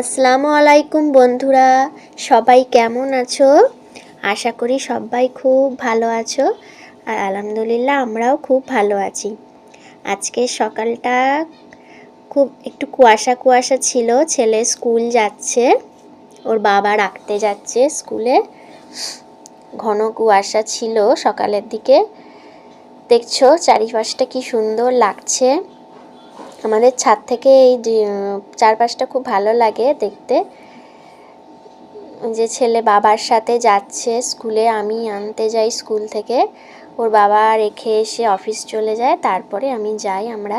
আসসালামু আলাইকুম বন্ধুরা, সবাই কেমন আছো? আশা করি সবাই খুব ভালো আছো আর আলহামদুলিল্লাহ আমরাও খুব ভালো আছি। আজকে সকালটা খুব একটু কুয়াশা কুয়াশা ছিল, ছেলে স্কুল যাচ্ছে, ওর বাবা রাখতে যাচ্ছে স্কুলে। ঘন কুয়াশা ছিল সকালের দিকে। দেখছ চারিপাশটা কি সুন্দর লাগছে। আমাদের ছাদ থেকে এই চারপাশটা খুব ভালো লাগে দেখতে। যে ছেলে বাবার সাথে যাচ্ছে স্কুলে, আমি আনতে যাই স্কুল থেকে। ওর বাবা রেখে এসে অফিস চলে যায়, তারপরে আমি যাই আমরা।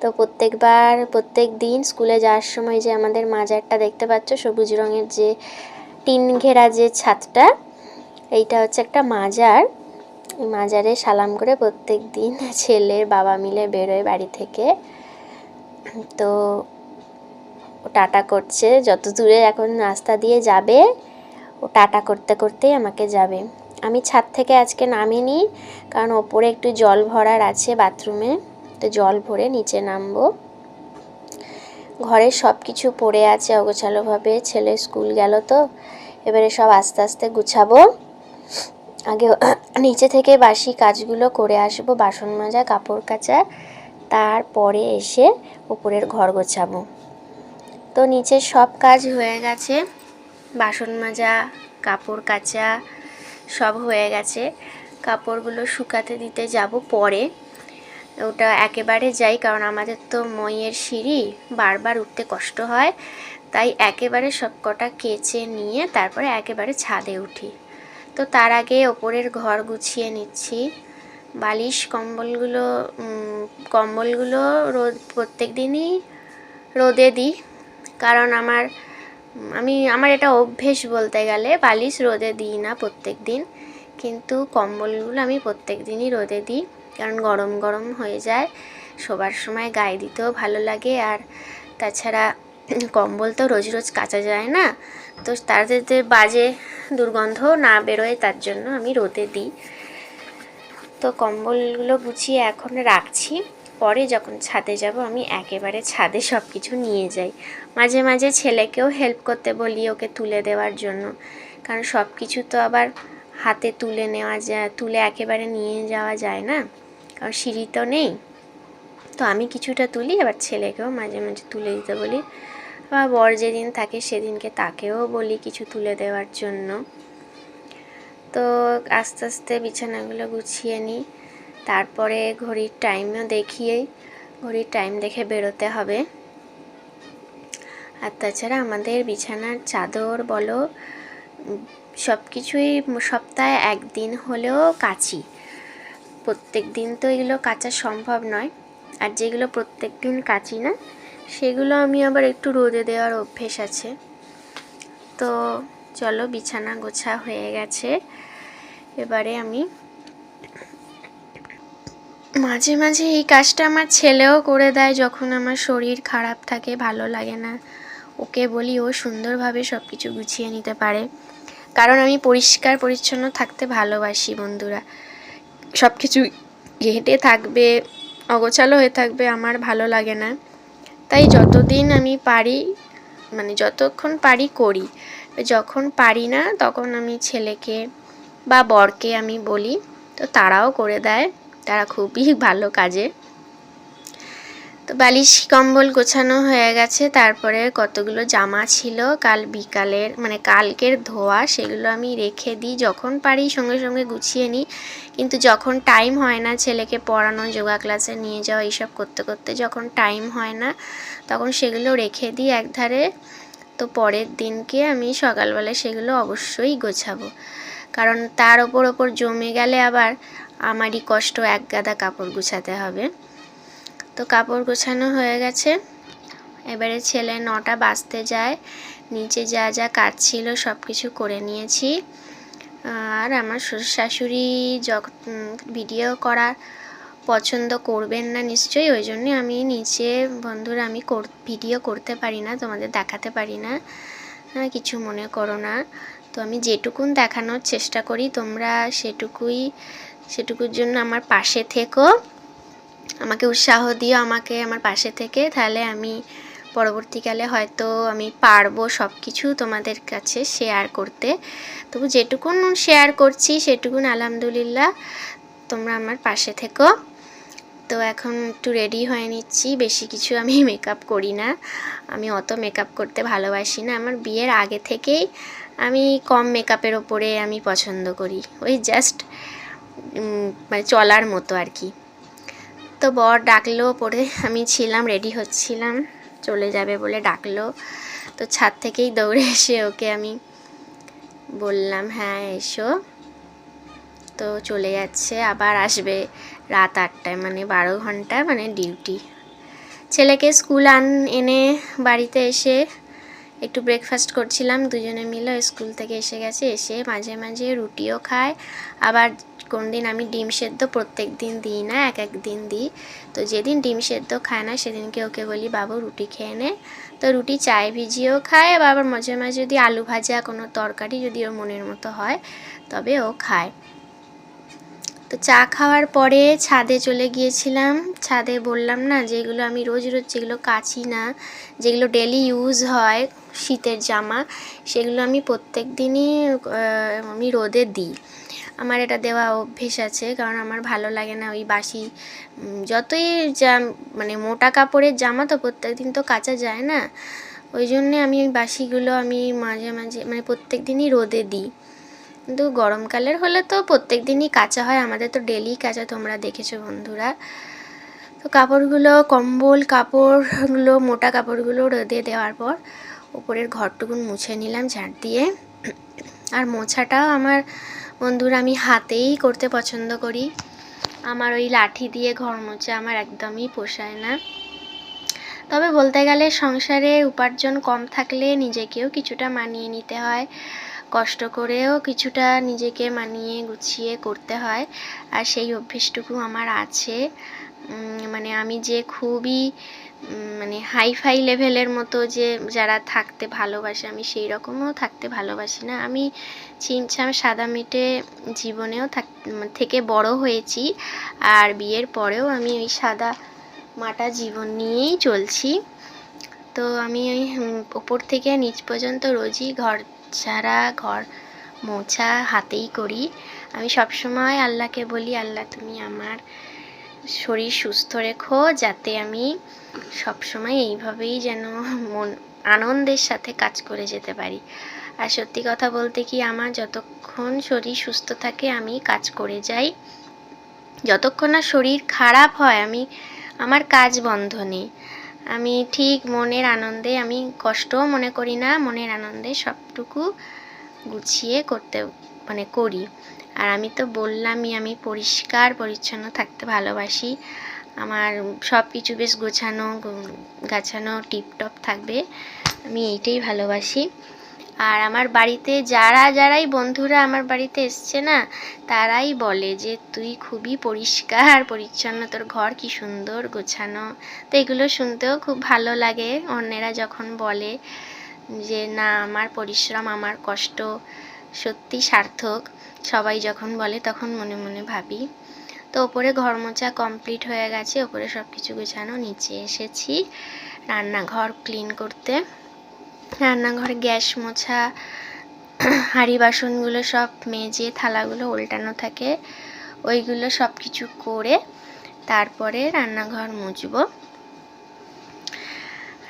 তো প্রত্যেকবার, প্রত্যেক দিন স্কুলে যাওয়ার সময় যে আমাদের মাজারটা দেখতে পাচ্ছ, সবুজ রঙের যে টিন ঘেরা যে ছাদটা, এইটা হচ্ছে একটা মাজার। মাজারে সালাম করে প্রত্যেক দিন ছেলের বাবা মিলে বেরোয় বাড়ি থেকে। তো ও টাটা করছে, যত দূরে এখন রাস্তা দিয়ে যাবে, ও টাটা করতে করতেই আমাকে যাবে। আমি ছাদ থেকে আজকে নামিনি, কারণ ওপরে একটু জল ভরার আছে বাথরুমে, তো জল ভরে নিচে নামবো। ঘরে সব কিছু পড়ে আছে অগোছালোভাবে, ছেলে স্কুল গেল তো, এবারে সব আস্তে আস্তে গুছাবো। আগে নিচে থেকে বাসি কাজগুলো করে আসব, বাসন মাজা, কাপড় কাচা। তারপরে এসে উপরের ঘর গোছাবো। তো নিচের সব কাজ হয়ে গেছে। বাসন মাজা, কাপড় কাচা সব হয়ে গেছে। কাপড়গুলো শুকাতে দিতে যাব পরে। ওটা একেবারে যাই, কারণ আমাদের তো মইয়ের সিঁড়ি, বারবার উঠতে কষ্ট হয়। তাই একেবারে সব কটা কেচে নিয়ে তারপরে একেবারে ছাদে উঠি। তো তার আগে ওপরের ঘর গুছিয়ে নিচ্ছি। বালিশ, কম্বলগুলো কম্বলগুলো রোদ, প্রত্যেক দিনই রোদে দিই। কারণ আমার, আমি, আমার এটা অভ্যেস বলতে গেলে বালিশ রোদে দিই না প্রত্যেক দিন। কিন্তু কম্বলগুলো আমি প্রত্যেক দিনই রোদে দিই। কারণ গরম গরম হয়ে যায়, শোবার সময় গায়ে দিতেও ভালো লাগে। আর তাছাড়া কম্বল তো রোজ রোজ কাচা যায় না। তো তার যাতে বাজে দুর্গন্ধ না বেরোয় তার জন্য আমি রোদে দিই। তো কম্বলগুলো গুছিয়ে এখন রাখছি। পরে যখন ছাদে যাব আমি একেবারে ছাদে সব কিছু নিয়ে যাই। মাঝে মাঝে ছেলেকেও হেল্প করতে বলি ওকে তুলে দেওয়ার জন্য। কারণ সব কিছু তো আবার হাতে তুলে নেওয়া যায়, তুলে একেবারে নিয়ে যাওয়া যায় না। কারণ সিঁড়ি তো নেই। তো আমি কিছুটা তুলি, আবার ছেলেকেও মাঝে মাঝে তুলে দিতে বলি। আবার বর যেদিন থাকে সেদিনকে তাকেও বলি কিছু তুলে দেওয়ার জন্য। তো আস্তে আস্তে বিছানাগুলো গুছিয়ে নিই। তারপরে ঘড়ির টাইমও দেখিয়ে, ঘড়ির টাইম দেখে বেরোতে হবে। আর তাছাড়া আমাদের বিছানার চাদর বলো সব কিছুই সপ্তাহে একদিন হলেও কাচি। প্রত্যেক দিন তো এগুলো কাচা সম্ভব নয়। আর যেগুলো প্রত্যেক দিন কাচি না সেগুলো আমি আবার একটু রোদে দেওয়ার অভ্যেস আছে। তো চলো, বিছানা গোছা হয়ে গেছে। এবারে আমি মাঝে মাঝে এই কাজটা আমার ছেলেও করে দেয় যখন আমার শরীর খারাপ থাকে, ভালো লাগে না। ওকে বলি, ও সুন্দরভাবে সব কিছু গুছিয়ে নিতে পারে। কারণ আমি পরিষ্কার, পরিচ্ছন্ন থাকতে ভালোবাসি বন্ধুরা। সব কিছু ঘেঁটে থাকবে, অগোছালো হয়ে থাকবে, আমার ভালো লাগে না। তাই যতদিন আমি পারি মানে যতক্ষণ পারি করি। যখন পারি না, তখন আমি ছেলেকে বা বরকে আমি বলি, তো তারাও করে দেয়। তারা খুবই ভালো কাজে। তো বালিশ কম্বল গোছানো হয়ে গেছে, তারপরে কতগুলো জামা ছিল, কাল বিকালের মানে কালকের ধোয়া সেগুলো আমি রেখে দিই, যখন পারি সঙ্গে সঙ্গে গুছিয়ে নিই। কিন্তু যখন টাইম হয় না ছেলেকে পড়ানো, যোগা ক্লাসে নিয়ে যাওয়া, এইসব করতে করতে যখন টাইম হয় না, তখন সেগুলো রেখে দিই একধারে। তো পরের দিনকে আমি সকালবেলা সেগুলো অবশ্যই গোছাবো। কারণ তার ওপর ওপর জমে গেলে আবার আমারই কষ্ট, এক গাদা কাপড় গুছাতে হবে। তো কাপড় গোছানো হয়ে গেছে। এবারে ছেলে নটা বাজতে যায়। নিচে যা যা কাজ ছিল সব কিছু করে নিয়েছি। আর আমার শ্বশুর শাশুড়ি যখন ভিডিও করা পছন্দ করবেন না নিশ্চয়ই ওই জন্যে আমি নিচে বন্ধুরা আমি ভিডিও করতে পারি না তোমাদের দেখাতে পারি না। হ্যাঁ, কিছু মনে করো না। তো আমি যেটুকুন দেখানোর চেষ্টা করি তোমরা সেটুকুই সেটুকুর জন্য আমার পাশে থেকো। আমাকে উৎসাহ দিও আমাকে আমার পাশে থেকে, তাহলে আমি পরবর্তীকালে হয়তো আমি পারব সব কিছু তোমাদের কাছে শেয়ার করতে। তবু যেটুকুন শেয়ার করছি সেটুকুন আলহামদুলিল্লাহ, তোমরা আমার পাশে থেকো। তো এখন একটু রেডি হয়ে নিচ্ছি, বেশি কিছু আমি মেকআপ করি না। আমি অত মেকআপ করতে ভালোবাসি না। আমার বিয়ের আগে থেকেই আমি কম মেকআপের ওপরে আমি পছন্দ করি। ওই জাস্ট মানে চলার মতো আর কি। তো বর ডাকলো পরে আমি ছিলাম রেডি হচ্ছিলাম, চলে যাবে বলে ডাকলো। তো ছাদ থেকেই দৌড়ে এসে ওকে আমি বললাম হ্যাঁ এসো। তো চলে যাচ্ছে, আবার আসবে রাত আটটায় মানে বারো ঘণ্টা মানে ডিউটি। ছেলেকে স্কুল আন, এনে বাড়িতে এসে একটু ব্রেকফাস্ট করছিলাম, দুজনে মিলে স্কুল থেকে এসে গেছে, এসে মাঝে মাঝে রুটিও খায়, আবার কোন দিন আমি ডিম সেদ্ধ প্রত্যেক দিন দিই না, এক এক দিন দিই। তো যেদিন ডিম সেদ্ধ খায় না, সেদিনকে ওকে বলি, বাবু, রুটি খেয়ে নে। তো রুটি চায় ভিজিয়েও খায় বা আবার মাঝে মাঝে যদি আলু ভাজা কোনো তরকারি যদি ওর মনের মতো হয়, তবে ও খায়। তো চা খাওয়ার পরে ছাদে চলে গিয়েছিলাম। ছাদে বললাম না যেগুলো আমি রোজ রোজ যেগুলো কাচি না, যেগুলো ডেলি ইউজ হয় শীতের জামা, সেগুলো আমি প্রত্যেক দিনই আমি রোদে দিই। আমার এটা দেওয়া অভ্যেস আছে, কারণ আমার ভালো লাগে না ওই বাসি যতই যা মানে মোটা কাপড়ের জামা তো প্রত্যেক দিন তো কাচা যায় না। ওই জন্যে আমি ওই বাসিগুলো আমি মাঝে মাঝে মানে প্রত্যেক দিনই রোদে দিই। কিন্তু গরমকালের হলে তো প্রত্যেক দিনই কাঁচা হয়, আমাদের তো ডেলি কাঁচা তোমরা দেখেছ বন্ধুরা। তো কাপড়গুলো, কম্বল, কাপড়গুলো, মোটা কাপড়গুলো রোদে দেওয়ার পর উপরের ঘরটুকুন মুছে নিলাম ঝাঁট দিয়ে। আর মোছাটাও আমার বন্ধুরা আমি হাতেই করতে পছন্দ করি। আমার ওই লাঠি দিয়ে ঘর মোছা আমার একদমই পোষায় না। তবে বলতে গেলে সংসারে উপার্জন কম থাকলে নিজেকেও কিছুটা মানিয়ে নিতে হয়। কষ্ট করেও কিছুটা নিজেকে মানিয়ে গুছিয়ে করতে হয়। আর সেই অভ্যেসটুকু আমার আছে। মানে আমি যে খুবই মানে হাই ফাই লেভেলের মতো যে যারা থাকতে ভালোবাসে, আমি সেই রকমও থাকতে ভালোবাসি না। আমি ছিমছাম সাদা মেটে জীবনেও থাক, থেকে বড় হয়েছি। আর বিয়ের পরেও আমি ওই সাদা মাটা জীবন নিয়েই চলছি। তো আমি ওই ওপর থেকে নিচ পর্যন্ত রোজই ঘর ঝাড়া ঘর মোছা হাতেই করি। আমি সবসময় আল্লাহকে বলি, আল্লাহ, তুমি আমার শরীর সুস্থ রেখো যাতে আমি সবসময় এইভাবেই যেন মন, আনন্দের সাথে কাজ করে যেতে পারি। আর সত্যি কথা বলতে কি, আমার যতক্ষণ শরীর সুস্থ থাকে, আমি কাজ করে যাই। যতক্ষণ না শরীর খারাপ হয়, আমি, আমার কাজ বন্ধ নেই। আমি ঠিক মনের আনন্দে, আমি কষ্টও মনে করি না, মনের আনন্দে সবটুকু গুছিয়ে করতে মানে করি। আর আমি তো বললামই, আমি পরিষ্কার, পরিচ্ছন্ন থাকতে ভালোবাসি। আমার সব কিছু বেশ গোছানো গাছানো, টিপটপ থাকবে। আমি এইটাই ভালোবাসি। আর আমার বাড়িতে যারা যারাই বন্ধুরা আমার বাড়িতে এসছে না, তারাই বলে যে, তুই খুবই পরিষ্কার, পরিচ্ছন্ন, তোর ঘর কি সুন্দর গোছানো। তো এগুলো শুনতেও খুব ভালো লাগে। অন্যেরা যখন বলে যে, না, আমার পরিশ্রম, আমার কষ্ট সত্যি সার্থক। সবাই যখন বলে, তখন মনে মনে ভাবি। তো ওপরে ঘর মোছা কমপ্লিট হয়ে গেছে, ওপরে সব কিছু গোছানো, নিচে এসেছি রান্নাঘর ক্লিন করতে। রান্নাঘরে গ্যাস মোছা, হাঁড়ি বাসনগুলো সব মেজে থালাগুলো উল্টানো থাকে। ওইগুলো সব কিছু করে তারপরে রান্নাঘর মুছবো।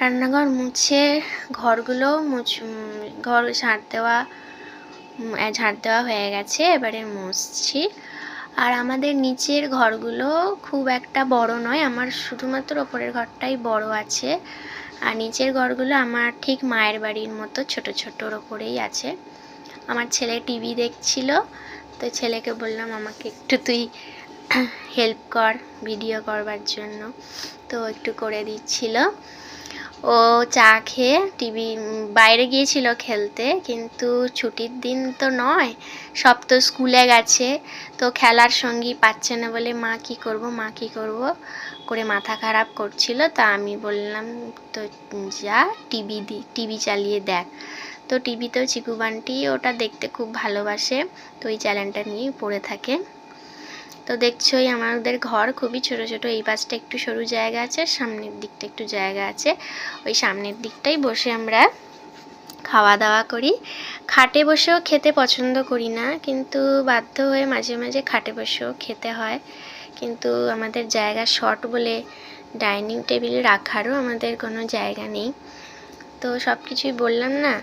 রান্নাঘর মুছে ঘরগুলো মুছ, ঘর ঝাঁট দেওয়া ঝাঁট দেওয়া হয়ে গেছে, এবারে মুছছি। আর আমাদের নিচের ঘরগুলো খুব একটা বড় নয়, আমার শুধুমাত্র ওপরের ঘরটাই বড় আছে। আর নিচের ঘরগুলো আমার ঠিক মায়ের বাড়ির মতো ছোট ছোটোর ওপরেই আছে। আমার ছেলে টিভি দেখছিল, তো ছেলেকে বললাম, আমাকে একটু তুই হেল্প কর ভিডিও করবার জন্য। তো একটু করে দিচ্ছিল। ও চা খেয়ে টিভি, বাইরে গিয়েছিল খেলতে, কিন্তু ছুটির দিন তো নয়। সব তো স্কুলে গেছে, তো খেলার সঙ্গী পাচ্ছে না বলে মা কি করব, মা কি করব? করে মাথা খারাপ করছিল, তা আমি বললাম, তো যা, টিভি দি, টিভি চালিয়ে দেখ। তো টিভিতেও চিকু বান্টি ওটা দেখতে খুব ভালোবাসে, তো ওই চ্যানেলটা নিয়েই পড়ে থাকে। তো দেখছোই আমাদের ঘর খুবই ছোট ছোট, এই পাশটা একটু সরু জায়গা আছে, সামনের দিকটা একটু জায়গা আছে। ওই সামনের দিকটাই বসে আমরা খাওয়া দাওয়া করি। খাটে বসেও খেতে পছন্দ করি না, কিন্তু বাধ্য হয়ে মাঝে মাঝে খাটে বসেও খেতে হয়। কিন্তু আমাদের জায়গা শর্ট বলে ডাইনিং টেবিল রাখারও আমাদের কোনো জায়গা নেই। তো সব কিছুই বললাম না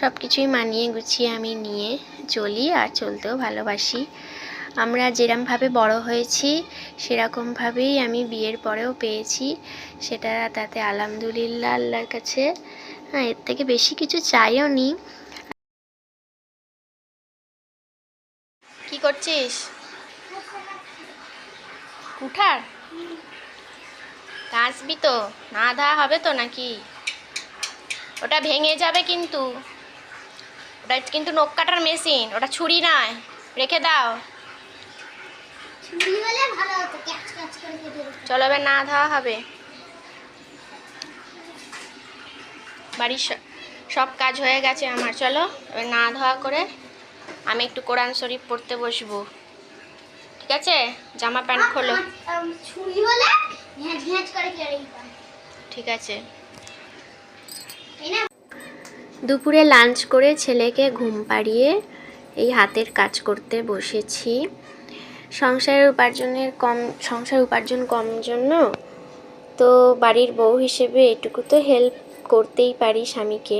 সব কিছুই মানিয়ে গুছিয়ে আমি নিয়ে চলি আর চলতেও ভালোবাসি। আমরা যেরমভাবে বড় হয়েছি, সেরকমভাবেই আমি বিয়ের পরেও পেয়েছি। সেটা তাতে আলহামদুলিল্লাহ আল্লাহর কাছে হ্যাঁ এর থেকে বেশি কিছু চাইও নি। কি করছিস? কুঠার আসবি তো, না ধা হবে তো নাকি? ওটা ভেঙে যাবে কিন্তু। ওটা কিন্তু নখ কাটার মেশিন, ওটা ছুরি নয়। রেখে দাও ছুরি হলে ভালো হতো ক্যাচ ক্যাচ করে কেটে দিত চলো এবার না ধোয়া হবে? বাড়ির সব কাজ হয়ে গেছে আমার চলো এবার না ধোয়া করে আমি একটু কোরআন শরীফ পড়তে বসবো। ঠিক আছে? জামা প্যান্ট খোলো। ঠিক আছে। দুপুরে লাঞ্চ করে ছেলেকে ঘুম পাড়িয়ে এই হাতের কাজ করতে বসেছি। সংসারের উপার্জনের কম, সংসার উপার্জন কম জন্য তো বাড়ির বউ হিসেবে এটুকু তো হেল্প করতেই পারি স্বামীকে।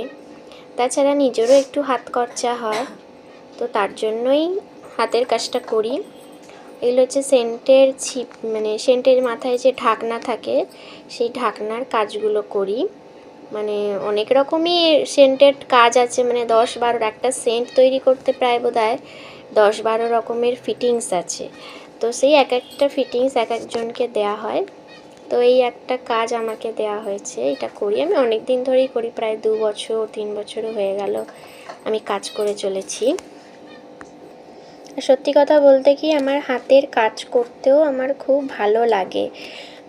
তাছাড়া নিজেরও একটু হাত খরচা হয়, তো তার জন্যই হাতের কাজটা করি। এগুলো হচ্ছে সেন্টের ছিপ মানে সেন্টের মাথায় যে ঢাকনা থাকে, সেই ঢাকনার কাজগুলো করি। মানে অনেক রকমই সেন্টের কাজ আছে মানে দশ বারোর একটা সেন্ট তৈরি করতে প্রায় বোধ হয় দশ বারো রকমের ফিটিংস আছে। তো সেই এক একটা ফিটিংস এক একজনকে দেয়া হয়। তো এই একটা কাজ আমাকে দেয়া হয়েছে, এটা করি। আমি অনেক দিন ধরেই করি, প্রায় দু বছর, তিন বছরও হয়ে গেল আমি কাজ করে চলেছি। সত্যি কথা বলতে কি, আমার হাতের কাজ করতেও আমার খুব ভালো লাগে।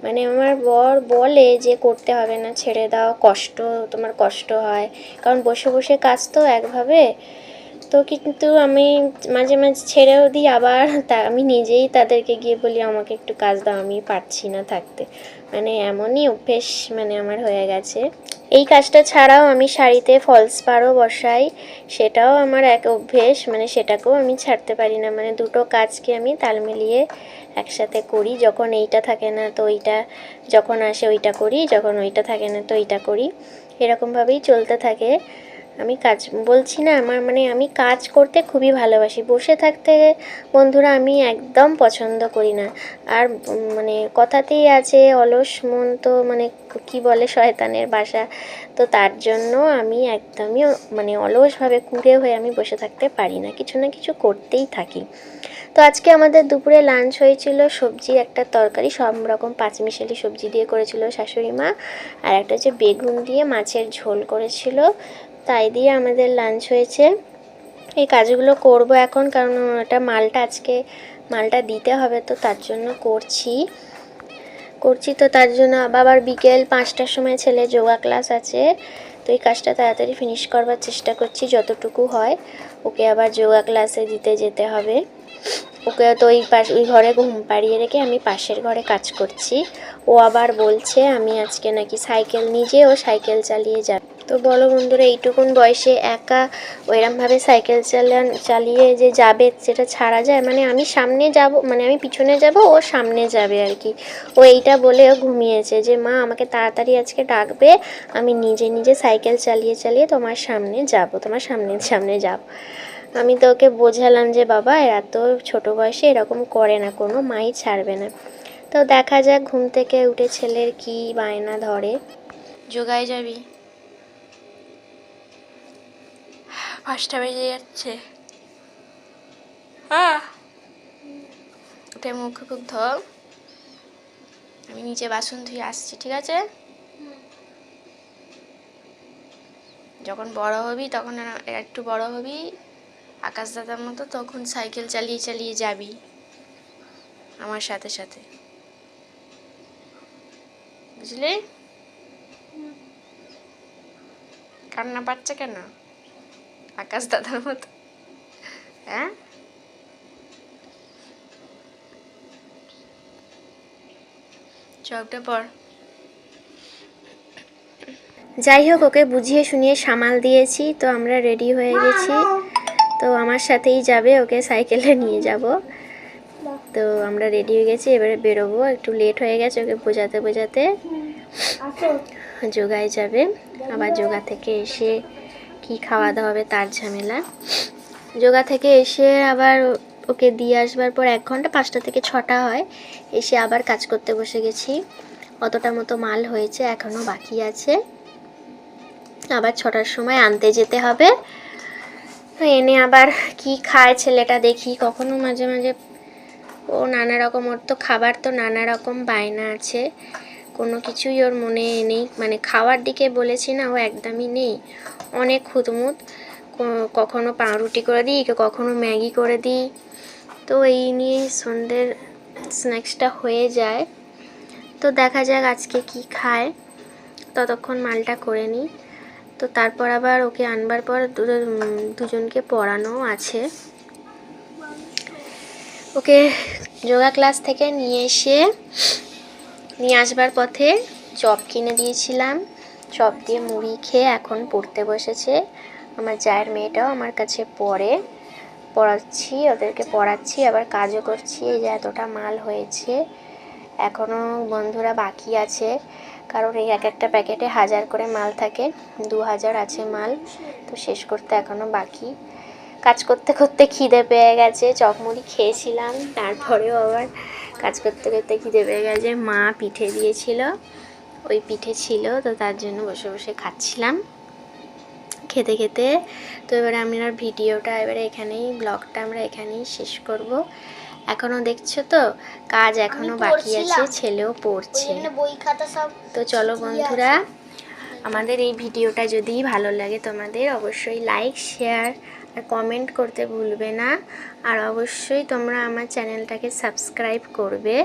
মানে আমার বর বলে যে করতে হবে না, ছেড়ে দাও, কষ্ট, তোমার কষ্ট হয়। কারণ বসে বসে কাজ তো একভাবে তো কিন্তু আমি মাঝে মাঝে ছেড়েও দিই, আবার তা আমি নিজেই তাদেরকে গিয়ে বলি, আমাকে একটু কাজ দাও, আমি পারছি না থাকতে। মানে এমনই অভ্যেস মানে আমার হয়ে গেছে। এই কাজটা ছাড়াও আমি শাড়িতে ফলস পাড়ও বসাই, সেটাও আমার এক অভ্যেস মানে সেটাকেও আমি ছাড়তে পারি না। মানে দুটো কাজকে আমি তাল মিলিয়ে একসাথে করি, যখন এইটা থাকে না তো ওইটা যখন আসে ওইটা করি, যখন ওইটা থাকে না তো এইটা করি। এরকমভাবেই চলতে থাকে। আমি কাজ, বলছি না, আমার মানে আমি কাজ করতে খুবই ভালোবাসি। বসে থাকতে বন্ধুরা আমি একদম পছন্দ করি না। আর মানে কথাতেই আছে, অলস মন তো মানে কি বলে শয়তানের বাসা। তো তার জন্য আমি একদমই মানে অলসভাবে কুড়ে হয়ে আমি বসে থাকতে পারি না, কিছু না কিছু করতেই থাকি। তো আজকে আমাদের দুপুরে লাঞ্চ হয়েছিল সবজি, একটা তরকারি, সব রকম পাঁচমিশালি সবজি দিয়ে করেছিল শাশুড়ি মা। আর একটা হচ্ছে বেগুন দিয়ে মাছের ঝোল করেছিল। তাই দিয়ে আমাদের লাঞ্চ হয়েছে। এই কাজগুলো করব এখন, কারণ এটা মালটা আজকে মালটা দিতে হবে, তো তার জন্য করছি। করছি তো তার জন্য আবার বিকেল পাঁচটার সময় ছেলে যোগা ক্লাস আছে, তো এই কাজটা তাড়াতাড়ি ফিনিশ করবার চেষ্টা করছি যতটুকু হয়। ওকে আবার যোগা ক্লাসে দিতে যেতে হবে। ওকে তো ওই পাশ, ওই ঘরে ঘুম পাড়িয়ে রেখে আমি পাশের ঘরে কাজ করছি। ও আবার বলছে, আমি আজকে নাকি সাইকেল, নিজে ও সাইকেল চালিয়ে যাবে। তো বলো বন্ধুরা, এইটুকুন বয়সে একা ওইরমভাবে সাইকেল চালান, চালিয়ে যে যাবে সেটা ছাড়া যায়? মানে আমি সামনে যাব মানে আমি পিছনে যাব, ও সামনে যাবে আর কি। ও এইটা বলে ও ঘুমিয়েছে যে, মা, আমাকে তাড়াতাড়ি আজকে ডাকবে, আমি নিজে নিজে সাইকেল চালিয়ে চালিয়ে তোমার সামনে যাব, তোমার সামনে সামনে যাব। আমি তো ওকে বোঝালাম যে, বাবা, এত ছোট বয়সে এরকম করে না, কোনো মাই ছাড়বে না। তো দেখা যাক ঘুম থেকে উঠে ছেলের কি বায়না ধরে। যোগায় যাবি। পাঁচটা বেজে যাচ্ছে। হ্যাঁ মুখ খুব ধো আমি নিচে বাসন ধুয়ে আসছি ঠিক আছে? যখন বড় হবি তখন একটু বড় হবি আকাশ দাদার মতো তখন সাইকেল চালিয়ে চালিয়ে যাবি আমার সাথে সাথে। বুঝলি? কান্না পাচ্ছে কেন? আকাশ দাদার মতো। হ্যাঁ? চপটা পর যাই হোক ওকে বুঝিয়ে শুনিয়ে সামাল দিয়েছি তো আমরা রেডি হয়ে গেছি। তো আমার সাথেই যাবে ওকে সাইকেলে নিয়ে যাব। তো আমরা রেডি হয়ে গেছি এবারে বেরোবো। একটু লেট হয়ে গেছে ওকে বোঝাতে বোঝাতে। যোগায় যাবে। আবার যোগা থেকে এসে কি খাওয়া দাওয়া হবে তার ঝামেলা। যোগা থেকে এসে আবার ওকে দিয়ে আসবার পর এক ঘণ্টা, পাঁচটা থেকে ছটা হয়। এসে আবার কাজ করতে বসে গেছি। অতটা মতো মাল হয়েছে এখনও বাকি আছে। আবার ছটার সময় আনতে যেতে হবে। তো এনে আবার কি খায় ছেলেটা দেখি। কখনো মাঝে মাঝে ও নানা রকম, ওর তো খাবার তো নানা রকম বায়না আছে। কোনো কিছুই ওর মনে নেই। মানে খাওয়ার দিকে বলেছি না, ও একদমই নেই। অনেক ক- কখনো পাউরুটি করে দিই কখনো ম্যাগি করে দিই। তো এই নিয়ে সন্ধ্যের স্ন্যাক্সটা হয়ে যায়। তো দেখা যাক আজকে কি খায়। ততক্ষণ মালটা করে নিই। তো তারপর আবার ওকে আনবার পর দুজনকে পড়ানো আছে। ওকে যোগা ক্লাস থেকে নিয়ে এসে নিয়ে আসবার পথে চপ কিনে দিয়েছিলাম। চপ দিয়ে মুড়ি খেয়ে এখন পড়তে বসেছে। আমার জায়ের মেয়েটাও আমার কাছে পড়ে। পড়াচ্ছি, ওদেরকে পড়াচ্ছি, আবার কাজও করছি। এই যে এতটা মাল হয়েছে এখনও বন্ধুরা বাকি আছে। কারণ এই এক একটা প্যাকেটে হাজার করে মাল থাকে, দু হাজার আছে মাল, তো শেষ করতে এখনও বাকি। কাজ করতে করতে খিদে পেয়ে গেছে চপমুড়ি খেয়েছিলাম, তারপরেও আবার কাজ করতে করতে খিদে পেয়ে গেছে মা পিঠে দিয়েছিল। ওই পিঠে ছিল তো তার জন্য বসে বসে খাচ্ছিলাম। খেতে খেতে তো এবারে আমরা ভিডিওটা এবারে এখানেই ব্লগটা আমরা এখানেই শেষ করব। এখনও দেখছ তো? কাজ এখনও বাকি আছে ছেলেও পড়ছে। তো চলো বন্ধুরা আমাদের এই ভিডিওটা যদি ভালো লাগে তোমাদের অবশ্যই লাইক শেয়ার কমেন্ট করতে ভুলবে না। আর অবশ্যই তোমরা আমার চ্যানেলটাকে সাবস্ক্রাইব করবে।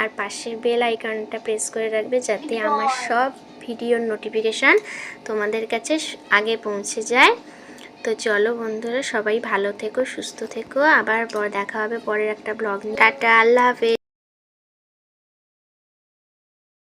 আর পাশের বেল আইকনটা প্রেস করে রাখবে যাতে আমার সব ভিডিওর নোটিফিকেশান তোমাদের কাছে আগে পৌঁছে যায়। তো চলো বন্ধুরা সবাই ভালো থেকো সুস্থ থেকো। আবার দেখা হবে পরের একটা ব্লগ টাটা আল্লাহ হাফেজ।